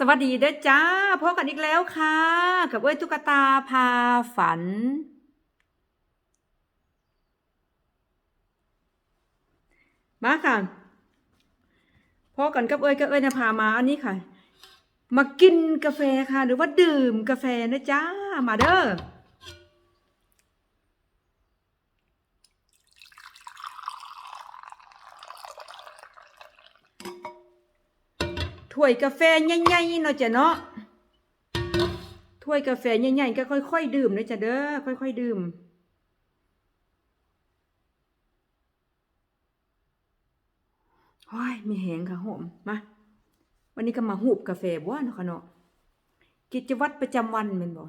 สวัสดีเด้อจ้าพบกันอีกแล้วค่ะ กับเอ้ยตุ๊กตาพาฝัน มาค่ะพอกันกับเอ้ยกับเอ้ยนะพามาอันนี้ค่ะ มากินกาแฟค่ะ หรือว่าดื่มกาแฟนะจ้ามาเด้อ ถ้วยกาแฟใหญ่ๆเนาะจ้ะเนาะถ้วยกาแฟใหญ่ๆก็ค่อยๆดื่มนะจ้ะเด้อค่อยๆดื่มโอ้ยมีแหงค่ะหอมมาวันนี้ก็มาหูบกาแฟบ่เนาะค่ะเนาะกิจวัตรประจำวันแม่นบ่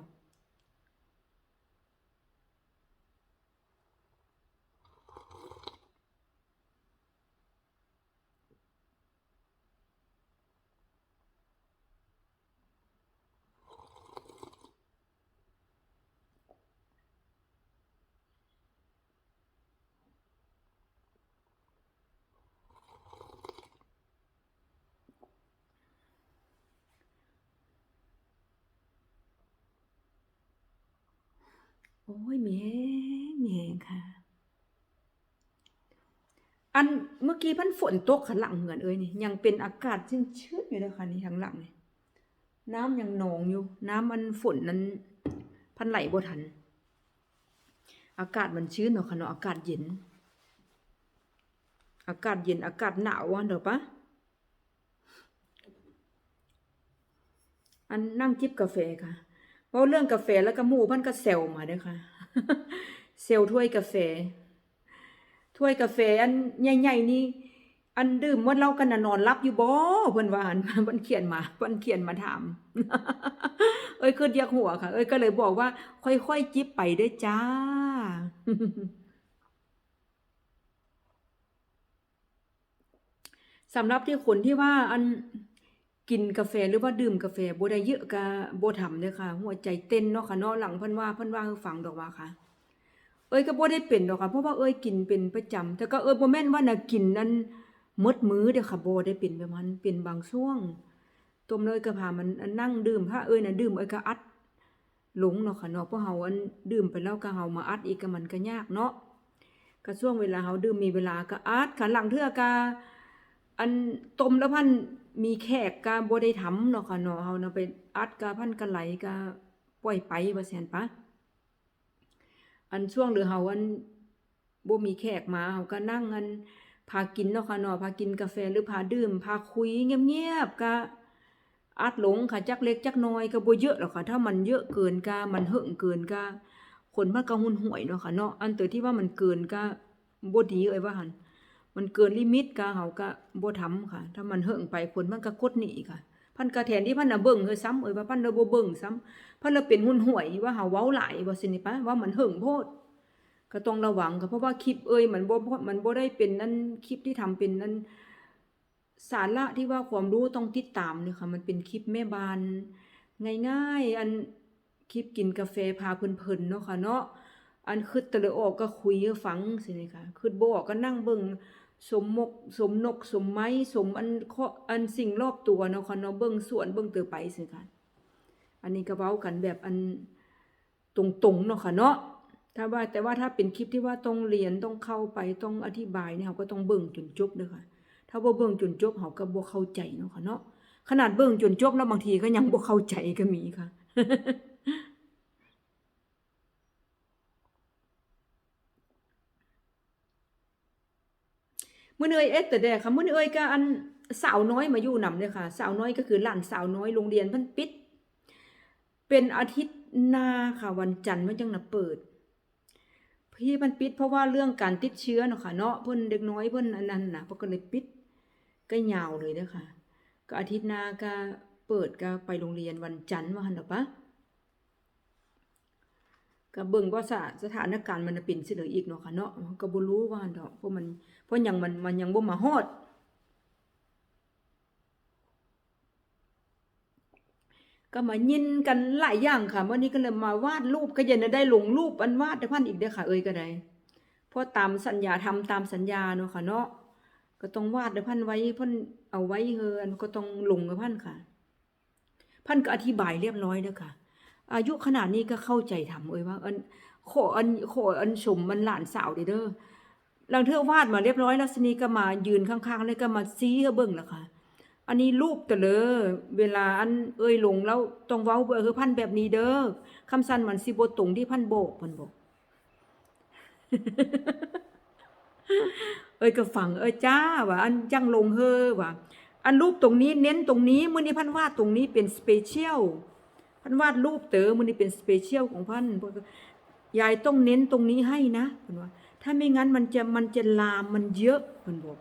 โอ้ยมีแหงมีแหงค่ะ อันเมื่อกี้พันฝนตกข้างหลังเหมือนเอ้ยนี่ยังเป็นอากาศชื้นๆอยู่เลยค่ะนี่ข้างหลังนี่น้ำยังหนองอยู่ น้ำมันฝนนั้นพันไหลบ่ทัน อากาศมันชื้นเนาะค่ะเนาะอากาศเย็น อากาศเย็นอากาศหนาวอะเด้อปะอันนั่งจิบกาแฟค่ะ เว้าเรื่องกาแฟแล้วก็หมู่พันก็แซวมาเด้อค่ะ เซลถ้วยกาแฟ ถ้วยกาแฟอันใหญ่ๆนี่ อันดื่มหมดเรากันนะนอนรับอยู่บ่เพิ่นว่านเพิ่นเขียนมาเพิ่นเขียนมาถาม เอ้ยคือเรียกหัวค่ะ เอ้ยก็เลยบอกว่า ค่อยๆจิบไปเด้จ้าสำหรับที่คนที่ว่าอัน กินกาแฟหรือว่าดื่มกาแฟบ่ได้เยอะก็บ่ทำเด้อค่ะ หัวใจเต้นเนาะค่ะเนาะหลังเพิ่นว่าเพิ่นว่าให้ฟังดอกว่าค่ะ เอ้ยก็บ่ได้เป็นดอกค่ะเพราะว่าเอ้ยกินเป็นประจำแต่ก็เอ้ยบ่แม่นว่าน่ะกินนั้นหมดมื้อเด้อค่ะบ่ได้เป็นแบบนั้นเป็นบางช่วงต้มเลยก็พามันนั่งดื่มถ้าเอ้ยน่ะดื่มเอ้ยก็อัดหลงเนาะค่ะเนาะเพราะเฮาอันดื่มไปแล้วก็เฮามาอัดอีกก็มันก็ยากเนาะก็ช่วงเวลาเฮาดื่มมีเวลาก็อัดคันหลังเทื่อก็ อันต้มแล้วพันมีแขกก็บ่ได้ทำเนาะค่ะเนาะเฮาน่ะไปอัดก็พันก็ไหลก็ปล่อยไปว่าซั่นปะอันช่วงหรือเฮาอันบ่มีแขกมาเฮาก็นั่งอันพากินเนาะค่ะเนาะพากินกาแฟหรือพาดื่มพาคุยเงียบๆก็อัดหลงค่ะจักเล็กจักน้อยก็บ่เยอะหรอกค่ะ ถ้ามันเยอะเกินก็มันเหิงเกินก็คนมันก็หุนห่วยเนาะค่ะเนาะอันตัวที่ว่ามันเกินก็บ่ดีเอ้ยว่าหั่น มันเกินลิมิตก็เฮาก็บ่ทำค่ะ ถ้ามันเหิงไปคนมันก็กดหนีค่ะ พันก็แทนที่พันน่ะเบิ่งเฮ้ยซ้ำเอ้ยว่าพันน่ะบ่เบิ่งซ้ำพราะเราเป็นหุ้นหวยว่าเฮาเว้าหลายว่าสินี่ปะว่ามันเหิงโพดก็ต้องระวังค่ะเพราะว่าคลิปเอ้ยมันบ่มันบ่ได้เป็นนั่นคลิปที่ทำเป็นนั่นสาระที่ว่าความรู้ต้องติดตามนี่ค่ะ มันเป็นคลิปแม่บ้านง่ายๆ อันคลิปกินกาแฟพาเพลินๆเนาะค่ะเนาะอันคิดแต่ลออกก็คุยฟังสินี่ค่ะคิดบ่ออกก็นั่งเบิ่ง สมมกสมนกสมไม้สมอันข้ออันสิ่งรอบตัวเนาะค่ะเนาะเบิ่งส่วนเบิ่งเตือไปสิค่ะอันนี้ก็เว้ากันแบบอันตรงๆเนาะค่ะเนาะถ้าว่าแต่ว่าถ้าเป็นคลิปที่ว่าต้องเรียนต้องเข้าไปต้องอธิบายเนี่ยเราก็ต้องเบิ่งจนจบเด้อค่ะ ถ้าบ่าเบิ่งจนจบเราก็บ่เข้าใจเนาะค่ะเนาะขนาดเบิ่งจนจบแล้วบางทีก็ยังบ่เข้าใจก็มีค่ะ มื้อเอ้ยเอ็ดแต่แดกค่ะมื้อเอ้ยก็อันสาวน้อยมาอยู่นำเด้อค่ะ สาวน้อยก็คือหลานสาวน้อยโรงเรียนเพิ่นปิด เป็นอาทิตย์หน้าค่ะวันจันทร์มันจังน่ะเปิดพี่มันปิดเพราะว่าเรื่องการติดเชื้อเนาะค่ะเนาะเพิ่นเด็กน้อยเพิ่นอันนั้นน่ะเพิ่นก็เลยปิดก็ยาวเลยเด้อค่ะ ก็อาทิตย์หน้าก็เปิดก็ไปโรงเรียนวันจันทร์ว่าหั่นดอปะ ก็เบิ่งว่าสถาสถานการณ์มันน่ะเป็นเหลืออีกเนาะค่ะเนาะก็บ่รู้ว่าหั่นดอกเพราะมันเพราะยังมันมันยังบ่มาฮอดก็มายินกันหลายอย่างค่ะวันนี้ก็เลยมาวาดรูปก็ยังได้ลงรูปอันวาดแต่พันอีกเด้อค่ะ เอ้ยก็ได้เพราะตามสัญญาทำตามสัญญาเนาะค่ะเนาะก็ต้องวาดแต่พันไว้พิ่นเอาไว้เฮือนก็ต้องลงกับพันค่ะ พันก็อธิบายเรียบร้อยเด้อค่ะ อายุขนาดนี้ก็เข้าใจทำเอ้ยว่าอันขออันขออันชมมันหลานสาวเด้อเลังเธอวาดมาเรียบร้อยแล้วสนีก็มายืนข้างๆแล้วก็มาซี้ให้เบิ่งแล้วค่ะ อันนี้รูปแตะเลยเวลาอันเอ้ยหลงแล้วต้องเว้าเบอร์คือพันแบบนี้เด้อคำสั้นมันสิบตรงที่พันโบกพิ่นบกเอ้ยก็ฟังเอ้ยจ้าว่าอันจังลงเฮอว่าอันรูปตรงนี้เน้นตรงนี้มื้อนี้พันวาดตรงนี้เป็นสเปเชียล พันวาดรูปเต๋อมื้อนี้เป็นสเปเชียลของพันยายต้องเน้นตรงนี้ให้นะเพิ่นว่า ถ้าไม่งั้นมันจะมันจะลามมันเยอะเพิ่นบอก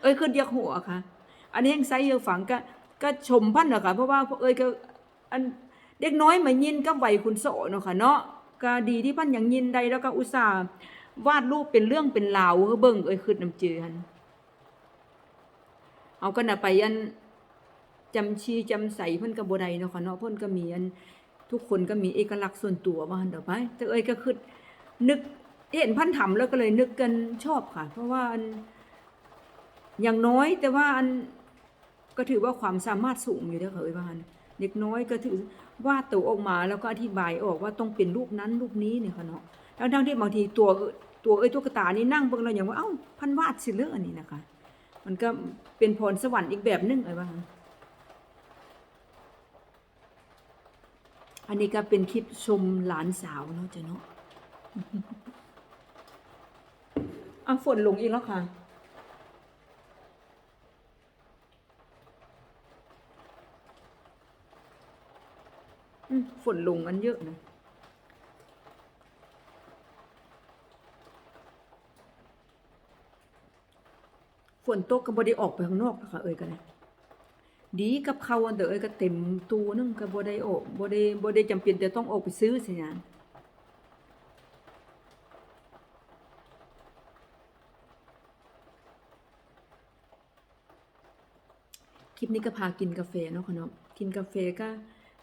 เอ้ยคือเดียกหัวค่ะ อันนี้ยังไซเยอะฝังก็ก็ชมพันน่ะค่ะเพราะว่าเอ้ยก็อันเด็กน้อยมายินกับวัยคุณโสเนาะค่ะเนาะก็ดีที่พันยังยินได้แล้วก็อุตส่าห์วาดรูปเป็นเรื่องเป็นราวเบิ่งเอ้ยคือน้ำเจือันเอากันนะไปอัน จำชีจำใสเพิ่นก็บ่ได้เนาะค่ะเนาะเพิ่นก็มีอันทุกคนก็มีเอกลักษณ์ส่วนตัวว่าหั่นด้อไปแต่เอ้ยก็คือนึกเห็นพันทำแล้วก็เลยนึกกันชอบค่ะ เพราะว่าอันอย่างน้อยแต่ว่าอันก็ถือว่าความสามารถสูงอยู่เด้อค่ะเอ้ยว่าอันเด็กน้อยก็ถือวาดตัวออกมาแล้วก็อธิบายออกว่าต้องเป็นรูปนั้นรูปนี้เนี่ยค่ะเนาะทั้งที่บางทีตัวตัวเอ้ยตุ๊กตานี่นั่งเบิ่งแล้วอย่างว่าเอ้าพันวาดสิเลออันนี้นะคะ มันก็เป็นพรสวรรค์อีกแบบหนึงเอ้ยว่าหั่น อันนี้ก็เป็นคลิปชมหลานสาวเนาะจ้ะเนาะอะฝนลงอีกแล้วค่ะ ฝนลงกันเยอะนะฝนตกก็บ่ได้ออกไปข้างนอกนะคะเอ้ยกันนะ ดีกับเขาอันเดอเอ้ยก็เต็มตู้นึงก็บ่ได้ออกบ่ได้บ่ได้จำเป็นแต่ต้องออกไปซื้อสิหยังคลิปนี้ก็พากินกาแฟเนาะค่ะเนาะกินกาแฟก็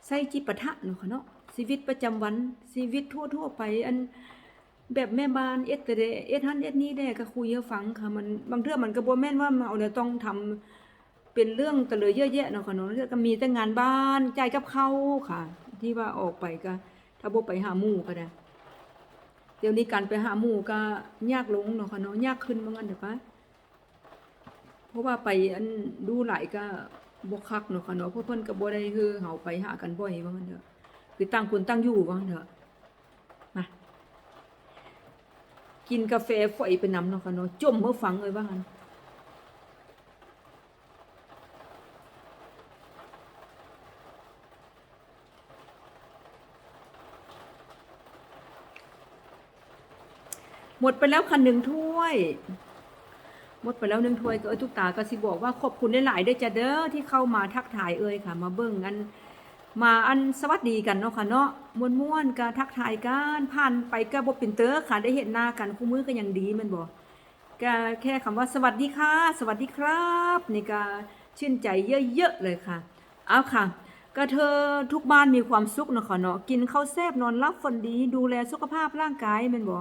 ใส่จิปาถะเนาะค่ะเนาะชีวิตประจำวันชีวิตทั่วๆไป อันแบบแม่บ้านเอ็ดแต่เดเอ็ดฮันเอ็ดนี่แด้ก็คุยให้ฟังค่ะมันบางเทื่อมันก็บ่แม่นว่าเราเนี่ยต้องทำ เป็นเรื่องตะเลยเยอะแยะเนาะค่ะเนาะเรื่องก็มีแต่งานบ้านใจกับเขาค่ะ ที่ว่าออกไปก็ ถ้าบ่ไปหาหมู่ก็ได้เดี๋ยวนี้การไปหาหมู่ก็ยากลงเนาะค่ะเนาะยากขึ้นว่างั้นเด้อปะเพราะว่าไปอันดูหลายก็บ่คักเนาะค่ะเนาะเพราะเพิ่นก็บ่ได้คือเฮาไปหากันบ่อยว่างั้นเถอะคือต่างคนต่างอยู่ว่างั้นเถอะมากินกาแฟฝอยไปน้ำเนาะค่ะเนาะจมเมื่อฟังเลยว่างั้น หมดไปแล้วค่ะหนึ่งถ้วย หมดไปแล้วหนึ่งถ้วยก็เออทุกตาก็สิบอกว่าขอบคุณหลายๆเด้จ้ะเด้อที่เข้ามาทักทายเอ่ยค่ะ มาเบิ่งอัน มาอันสวัสดีกันเนาะค่ะเนาะม่วนๆก็ทักทายกันผ่านไปก็บ่เป็นเตอร์ค่ะได้เห็นหน้ากันคู่มือก็ยังดีมันบ่ก็แค่คำว่าสวัสดีค่ะ สวัสดีครับนี่ก็ชื่นใจเยอะๆเลยค่ะ เอาค่ะก็เธอทุกบ้านมีความสุขเนาะค่ะเนาะกินข้าวแซ่บนอนรับฝันดีดูแลสุขภาพร่างกายม่นบ่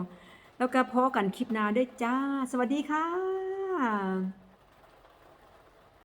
แล้วก็พอกันคลิปหน้าด้วยจ้า สวัสดีค่ะ